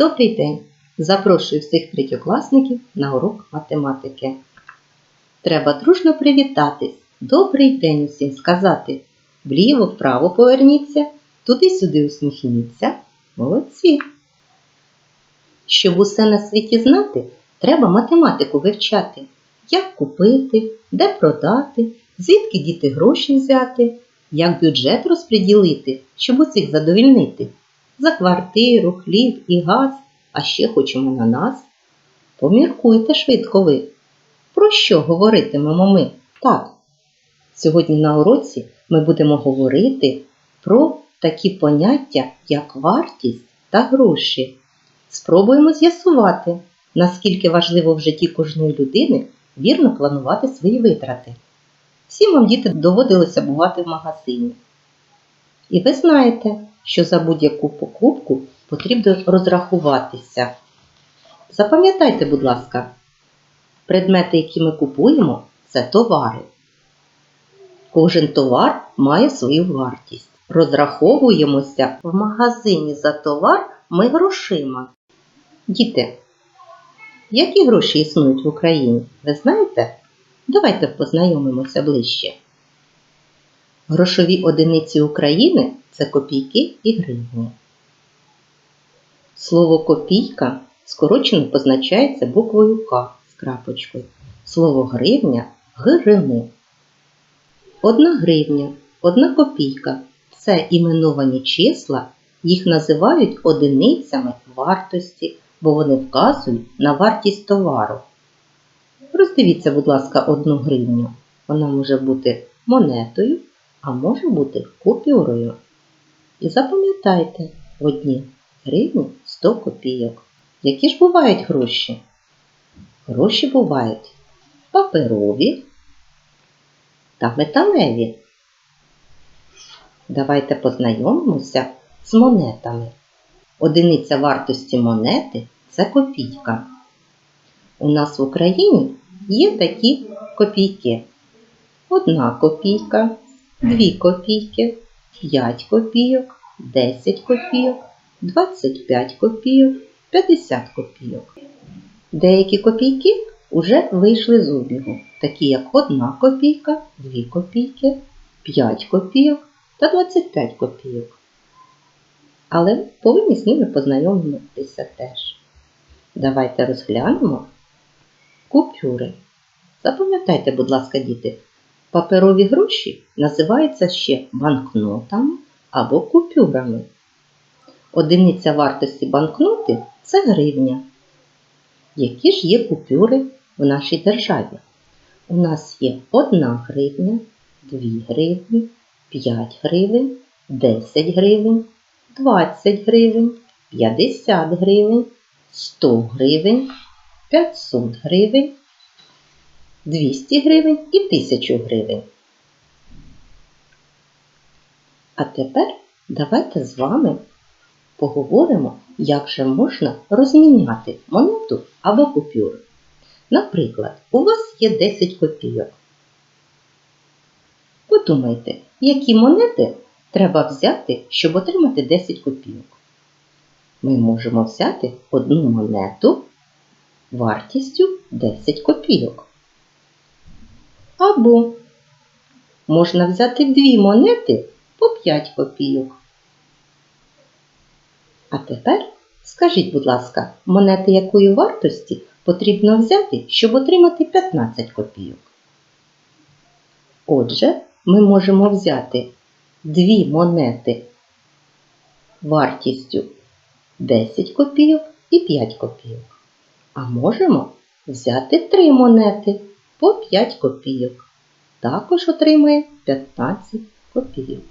Добрий день! Запрошую всіх третьокласників на урок математики. Треба дружно привітатись, добрий день усім сказати. Вліво-вправо поверніться, туди-сюди усміхніться. Молодці! Щоб усе на світі знати, треба математику вивчати. Як купити, де продати, звідки діти гроші взяти, як бюджет розподілити, щоб усіх задовільнити. За квартиру, хліб і газ, а ще хочемо на нас. Поміркуйте швидко ви. Про що говоритимемо ми? Так, сьогодні на уроці ми будемо говорити про такі поняття, як вартість та гроші. Спробуємо з'ясувати, наскільки важливо в житті кожної людини вірно планувати свої витрати. Всім вам діти доводилося бувати в магазині. І ви знаєте, що за будь-яку покупку потрібно розрахуватися. Запам'ятайте, будь ласка, предмети, які ми купуємо, це товари. Кожен товар має свою вартість. Розраховуємося в магазині за товар ми грошима. Діти, які гроші існують в Україні? Ви знаєте? Давайте познайомимося ближче. Грошові одиниці України це копійки і гривні. Слово копійка скорочено позначається буквою К з крапочкою. Слово гривня гривни. Одна гривня, одна копійка це іменовані числа, їх називають одиницями вартості, бо вони вказують на вартість товару. Роздивіться, будь ласка, одну гривню. Вона може бути монетою, а може бути купюрою. І запам'ятайте, в одній гривні 100 копійок. Які ж бувають гроші? Гроші бувають паперові та металеві. Давайте познайомимося з монетами. Одиниця вартості монети це копійка. У нас в Україні є такі копійки. Одна копійка, дві копійки, 5 копійок, 10 копійок, 25 копійок, 50 копійок. Деякі копійки вже вийшли з обігу, такі як 1 копійка, 2 копійки, 5 копійок та 25 копійок. Але повинні з ними познайомитися теж. Давайте розглянемо купюри. Запам'ятайте, будь ласка, діти, паперові гроші називаються ще банкнотами або купюрами. Одиниця вартості банкноти це гривня. Які ж є купюри в нашій державі? У нас є 1 гривня, 2 гривні, 5 гривень, 10 гривень, 20 гривень, 50 гривень, 100 гривень, 500 гривень, 200 гривень і 1000 гривень. А тепер давайте з вами поговоримо, як же можна розміняти монету або купюру. Наприклад, у вас є 10 копійок. Подумайте, які монети треба взяти, щоб отримати 10 копійок. Ми можемо взяти одну монету вартістю 10 копійок. Або можна взяти дві монети по 5 копійок. А тепер скажіть, будь ласка, монети якої вартості потрібно взяти, щоб отримати 15 копійок? Отже, ми можемо взяти дві монети вартістю 10 копійок і 5 копійок. А можемо взяти три монети по 5 копійок. Також отримає 15 копійок.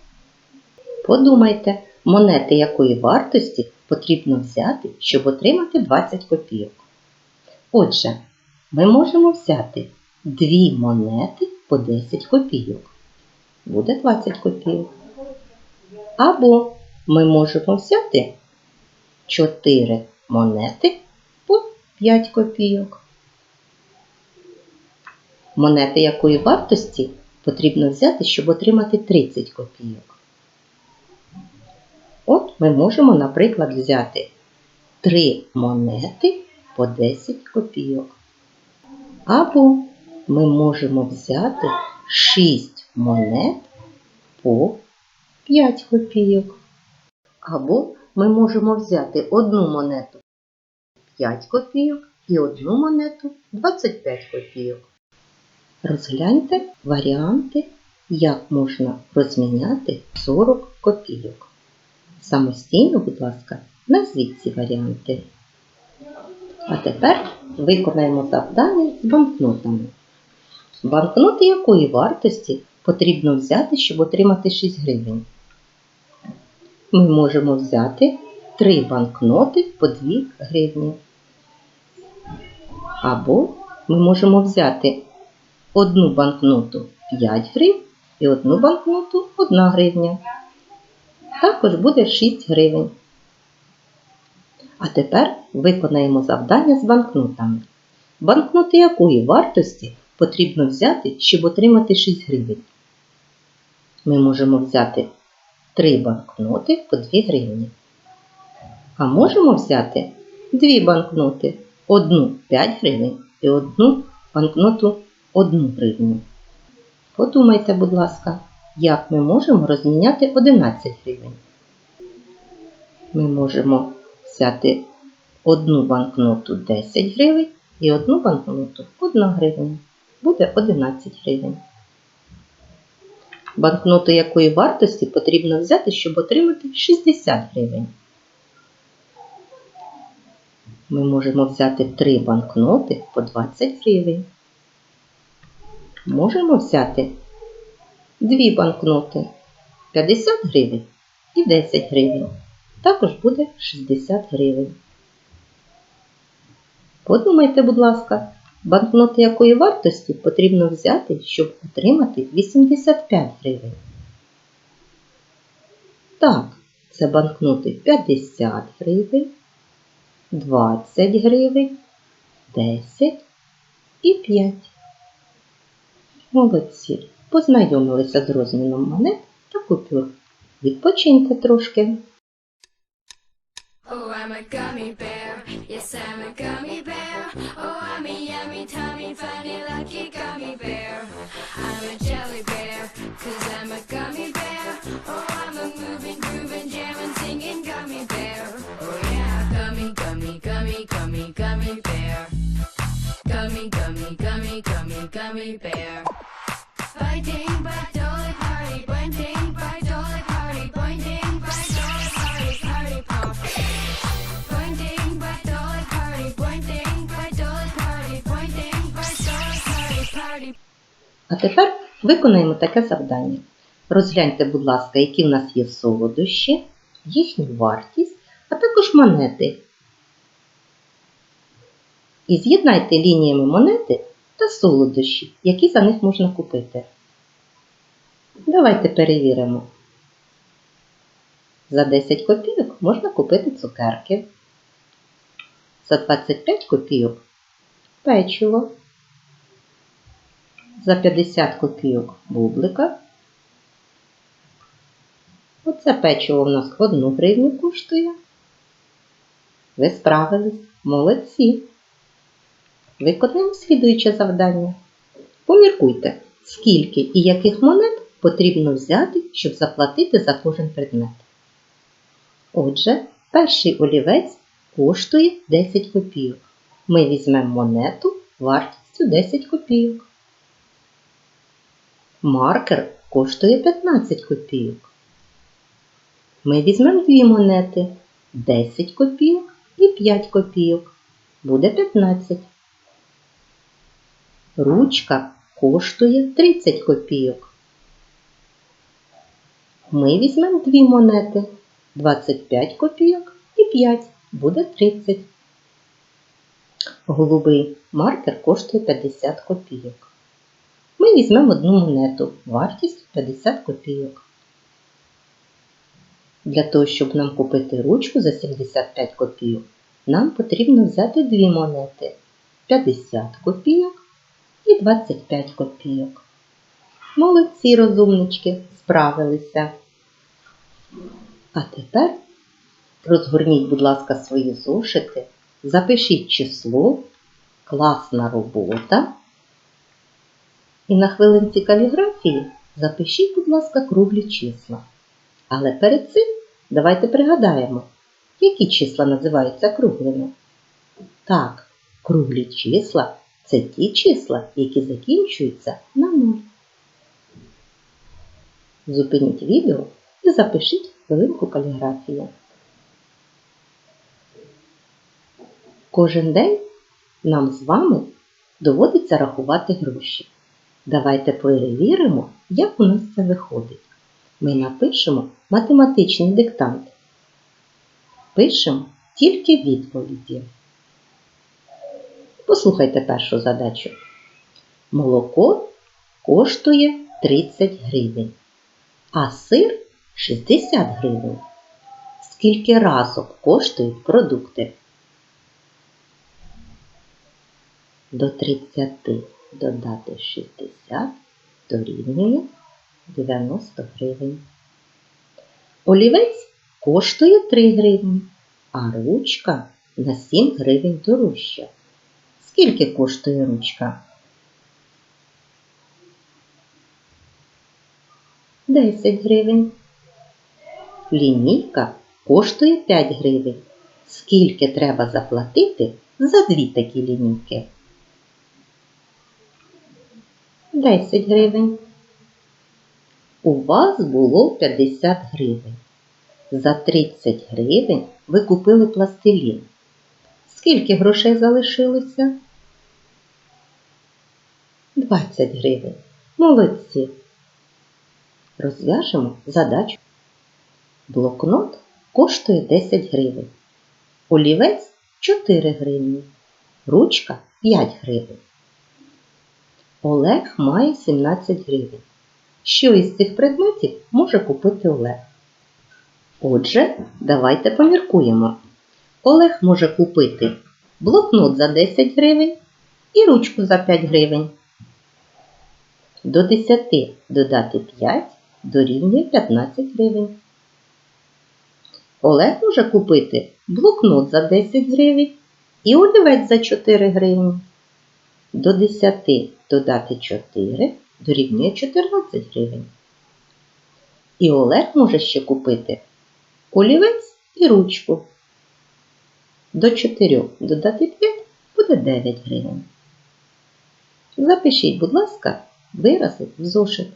Подумайте, монети якої вартості потрібно взяти, щоб отримати 20 копійок. Отже, ми можемо взяти дві монети по 10 копійок. Буде 20 копійок. Або ми можемо взяти 4 монети по 5 копійок. Монети якої вартості потрібно взяти, щоб отримати 30 копійок. От ми можемо, наприклад, взяти 3 монети по 10 копійок. Або ми можемо взяти 6 монет по 5 копійок. Або ми можемо взяти одну монету 5 копійок і одну монету 25 копійок. Розгляньте варіанти, як можна розміняти 40 копійок. Самостійно, будь ласка, назвіть ці варіанти. А тепер виконаємо завдання з банкнотами. Банкноти якої вартості потрібно взяти, щоб отримати 6 гривень? Ми можемо взяти 3 банкноти по 2 гривні. Або ми можемо взяти одну банкноту 5 гривень і одну банкноту 1 гривня. Також буде 6 гривень. А тепер виконаємо завдання з банкнотами. Банкноти якої вартості потрібно взяти, щоб отримати 6 гривень? Ми можемо взяти 3 банкноти по 2 гривні. А можемо взяти 2 банкноти, одну 5 гривень і одну банкноту 1 гривню. Подумайте, будь ласка, як ми можемо розміняти 11 гривень. Ми можемо взяти одну банкноту 10 гривень і одну банкноту 1 гривня. Буде 11 гривень. Банкноту якої вартості потрібно взяти, щоб отримати 60 гривень. Ми можемо взяти 3 банкноти по 20 гривень. Можемо взяти 2 банкноти 50 гривень і 10 гривень. Також буде 60 гривень. Подумайте, будь ласка, банкноти якої вартості потрібно взяти, щоб отримати 85 гривень. Так, це банкноти 50 гривень, 20 гривень, 10 і 5. Молодці. Познайомилися з розміном монет та купюр. Відпочиньте трошки. Oh, I'm a gummy bear. Yes, I'm a gummy bear. Oh, I'm a yummy, tummy, funny, lucky gummy bear. I'm a jelly bear, cause I'm a gummy bear. Gummy, bear. Biting, by dolly party, pointing, by dolly party, pointing, by dolly party, party pop. Pointing, by dolly party, pointing, by dolly party, pointing, by dolly party, party. А тепер виконаємо таке завдання. Розгляньте, будь ласка, які в нас є солодощі, їхню вартість, а також монети. І з'єднайте лініями монети та солодощі, які за них можна купити. Давайте перевіримо. За 10 копійок можна купити цукерки. За 25 копійок печиво. За 50 копійок бублика. Оце печиво у нас 1 гривню коштує. Ви справились. Молодці. Виконаємо слідуюче завдання. Поміркуйте, скільки і яких монет потрібно взяти, щоб заплатити за кожен предмет. Отже, перший олівець коштує 10 копійок. Ми візьмемо монету вартістю 10 копійок. Маркер коштує 15 копійок. Ми візьмемо дві монети 10 копійок і 5 копійок. Буде 15. Ручка коштує 30 копійок. Ми візьмемо дві монети 25 копійок і 5 буде 30. Голубий маркер коштує 50 копійок. Ми візьмемо одну монету, вартість 50 копійок. Для того, щоб нам купити ручку за 75 копійок, нам потрібно взяти дві монети 50 копійок і 25 копійок. Молодці розумнички, справилися. А тепер Розгорніть, будь ласка, свої зошити, запишіть число, класна робота. І на хвилинці каліграфії запишіть, будь ласка, круглі числа. Але перед цим давайте пригадаємо, які числа називаються круглими. Так, круглі числа це ті числа, які закінчуються на нуль. Зупиніть відео і запишіть хвилинку каліграфії. Кожен день нам з вами доводиться рахувати гроші. Давайте перевіримо, як у нас це виходить. Ми напишемо математичний диктант. Пишемо тільки відповіді. Послухайте першу задачу. Молоко коштує 30 гривень, а сир 60 гривень. Скільки разок коштують продукти? До 30 додати 60 дорівнює 90 гривень. Олівець коштує 3 гривні, а ручка на 7 гривень дорожча. Скільки коштує ручка? 10 гривень. Лінійка коштує 5 гривень. Скільки треба заплатити за дві такі лінійки? 10 гривень. У вас було 50 гривень. За 30 гривень ви купили пластилін. Скільки грошей залишилося? 20 гривень. Молодці. Розв'яжемо задачу. Блокнот коштує 10 гривень. Олівець 4 гривні. Ручка 5 гривень. Олег має 17 гривень. Що із цих предметів може купити Олег? Отже, давайте поміркуємо. Олег може купити блокнот за 10 гривень і ручку за 5 гривень. До 10 додати 5 дорівнює 15 гривень. Олег може купити блокнот за 10 гривень і олівець за 4 гривні. До 10 додати 4 дорівнює 14 гривень. І Олег може ще купити олівець і ручку. До 4 додати 5 буде 9 гривень. Запишіть, будь ласка, вирази в зошит.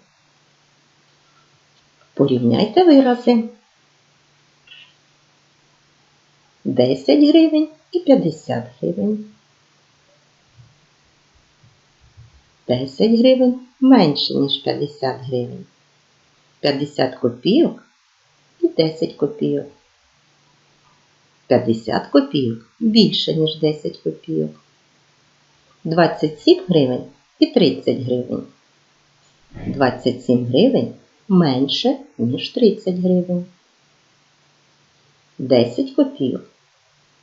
Порівняйте вирази. 10 гривень і 50 гривень. 10 гривень менше, ніж 50 гривень. 50 копійок і 10 копійок. 50 копійок більше, ніж 10 копійок. 27 гривень і 30 гривень. 27 гривень менше, ніж 30 гривень. 10 копійок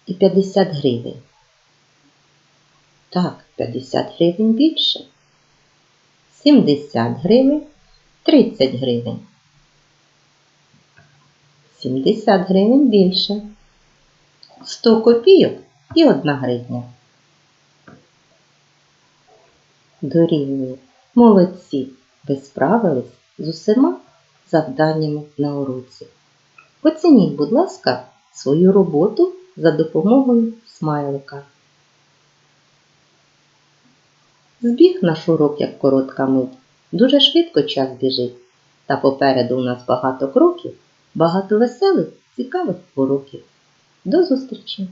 і 50 гривень. Так, 50 гривень більше. 70 гривень 30 гривень. 70 гривень більше. 100 копійок і 1 гривня. Дорівнює. Молодці! Ви справились з усіма завданнями на уроці. Оцініть, будь ласка, свою роботу за допомогою смайлика. Збіг наш урок як коротка мить. Дуже швидко час біжить. Та попереду у нас багато кроків, багато веселих, цікавих уроків. До зустрічі!